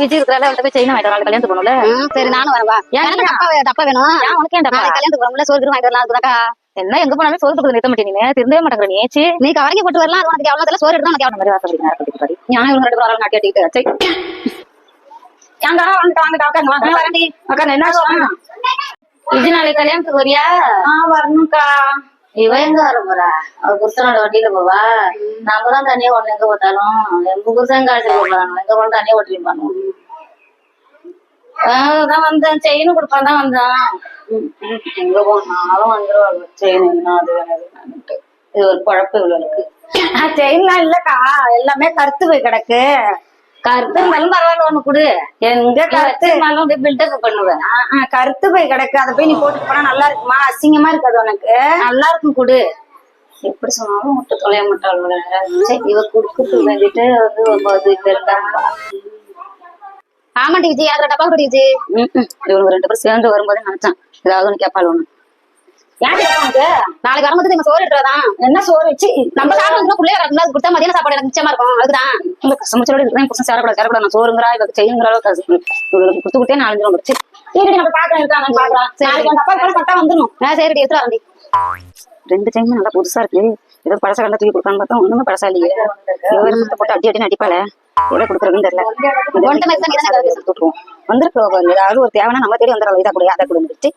விஜய் இருக்கிறால அவள்கிட்ட போய் செயின் வாங்கிட்டு வரலாம் கல்யாணத்துக்கு போகணும்ல. சரி நானும் வரேன் வா ஏன் எனக்கு வே- டப்பா வேணும். உனக்கு ஏன் நாளைக்கு கல்யாணத்துக்கு வரமுல சோறு வாங்கிட்டு வரலாம் அதுதாக்கா என்ன எங்க போனாலும் சோறு கொடுத்து நிறுத்த மாட்டேன் நீ திருந்தவே மாட்டேங்கிற நீ ஏச்சு நீ கவரைக்கு போட்டு வரலாம் அது உனக்கு எவ்வளவு சோறு எடுத்து உனக்கு அந்த மாதிரி வாசல் நேரம் பாடி ஞானம் இவங்க ரெண்டு பேரும் நாட்டி ஏங்க வாங்க வரண்டி உட்காந்து என்ன சொல்லணும் விஜய் நாளைக்கு கல்யாணத்துக்கு வரியா? வரணும்க்கா. இவ எங்க வர போறா? அவ புருஷனோட வண்டியில போவா? நாம தான் தனியா ஒண்ணு எங்க போட்டாலும் எங்க புருஷன் காசு போடுறாங்க எங்க போன தனியா ஓட்டி பண்ணுவோம் வந்தேன். செயின் கொடுப்பான் தான் வந்தான். எங்க போனாலும் வந்துருவாங்க செயின் அது வேணும் இது ஒரு குழப்பம் இவளுக்கு. செயின்லாம் இல்லக்கா. எல்லாமே கருத்து போய் கிடக்கு. கருத்து இருந்தாலும் பரவாயில்ல ஒண்ணு கொடு. எங்க கருத்து. இருந்தாலும் பில்டப் பண்ணுவேன். கருத்து போய் கிடக்கு. அதை போய் நீ போட்டு போனா நல்லா இருக்குமா? அசிங்கமா இருக்காது உனக்கு? நல்லா இருக்கும் கொடு. எப்படி சொன்னாலும் விட்டு தொலைய மாட்டாள் சரி இவ குடுக்கறது வேண்டிட்டு வந்து இப்ப இருக்காங்க. ஆமாண்டி விஜய் அதுல டப்பா விஜய் இவங்க ரெண்டு பேரும் சேர்ந்து வரும்போதே நினைச்சான். ஏதாவது ஒண்ணு கேட்பாள் ஒண்ணு நாளைக்கு வரும்போது நீங்க சோறு எடுத்துறதான் என்ன சோறு வச்சு நம்ம சாப்பிட பிள்ளைய கிடக்கும் அது கொடுத்தா மதியான சாப்பாடு எனக்கு மிச்சமா இருக்கும். அதுதான் உங்க சமைச்சோட இருக்கிறேன் புருஷன் சேரக்கூடாது சேரக்கூடாது நான் சோறுங்கிறா இவக்கு செய்யுங்கிற அளவுக்கு கொடுத்து கொடுத்தே நாலஞ்சு ரூபா முடிச்சு. சரி நம்ம பாக்கலாம் இருக்காங்கன்னு பாக்கலாம் நாளைக்கு அந்த அப்பா கூட கரெக்டா வந்துடும் சரி எடுத்துட்டு வரேன்டி. ரெண்டு டைம் நல்லா புதுசா இருக்கு. ஏதோ பழச கண்டா தூக்கி கொடுக்கான்னு பார்த்தா ஒண்ணுமே பழசா இல்லையே. போட்டு அடி அடி அடிப்பாள. எவ்வளவு கொடுக்குறதுன்னு தெரியல. விட்டுருவோம். வந்துருக்கு ஏதாவது ஒரு தேவைன்னா நம்ம தேடி வந்துடலாம். இதா கூட அதை கூட முடிச்சு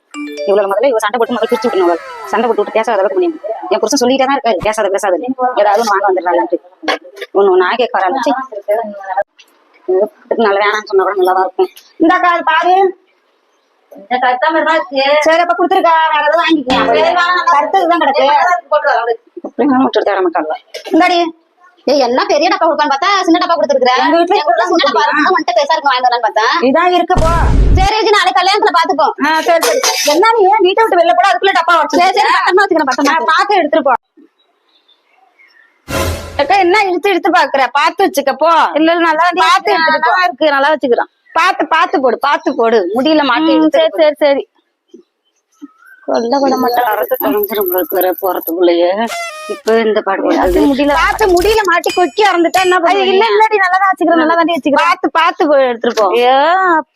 இவ்வளவு முதல்ல இவ சண்டை போட்டு முதல்ல பிரிச்சு விட்டணும். சண்டை போட்டு விட்டு பேசாத அளவுக்கு முடியும். என் புருஷன் சொல்லிட்டே தான் இருக்காரு. பேசாத பேசாத. ஏதாவது வாங்க வந்துடலாம்ட்டு ஒண்ணு ஒண்ணு ஆகே வராச்சு நல்ல வேணாம்னு சொன்னா கூட நல்லா தான் இருக்கும். இந்தாக்கா பாரு இந்த கருத்தாம தான் இருக்கு சரி அப்ப கொடுத்துருக்கா. வேற ஏதாவது வாங்கிக்கலாம் கருத்து தான் கிடக்கு. மாட்டாங்க இந்தாடி. ஏய் என்ன பெரிய டப்பா கொடுப்பான்னு பார்த்தா சின்ன டப்பா கொடுத்துருக்குற. எங்க வீட்டுல சின்ன டப்பா பார்த்தேன் இதான் இருக்கு போ. சரி நாளைக்கு கல்யாணத்துல பாத்துப்போம் சரி சரி. என்ன நீ ஏன் வீட்டை விட்டு வெளில போட? அதுக்குள்ள டப்பா வச்சு சரி சரி பத்திரமா வச்சுக்கிறேன் பத்திரமா நான் பார்த்து எடுத்துட்டு என்ன இழுத்து இழுத்து பாக்குற பாத்து வச்சுக்க போ. இல்ல நல்லா பார்த்து எடுத்துட்டு போ. நல்லா இருக்கு நல்லா வச்சுக்கிறான் பாத்து பாத்து போடு பாத்து போடு. முடியல மாட்டி ம், இழுத்து சரி சரி சரி. கொல்ல விட மாட்டேன். தொலைஞ்சிரும் போறதுக்குள்ளேயே. இப்ப இந்த பாடு முடியல. பாத்து முடியல மாட்டி கொக்கி இறந்துட்டா என்ன இல்ல பண்ணுவீங்க இல்லடி நல்லா வச்சுக்கிறேன் நல்லா தான் வச்சுக்கிறேன். பாத்து பாத்து போய் எடுத்துட்டு ஐயோ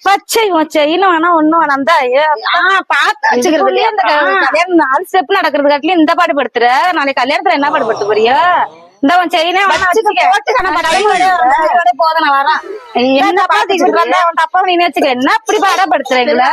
பச்சை செயினும் வேணா ஒண்ணும் வேணாம் தான் பாத்து வச்சுக்கிறது க- கல்யாணம் நாலு ஸ்டெப் நடக்கிறது காட்டிலும் இந்த பாடு படுத்துற. நாளைக்கு கல்யாணத்துல என்ன பாடு படுத்து போறியா? இந்த உன் செயினே வேணா வச்சுக்க போட்டு கணக்கு போத நான் வரேன். என்ன பாத்துக்கிட்டு வந்தா அவன் தப்பா நீ வச்சுக்க என்ன இப்படி பாடப்படுத்துறீங்களா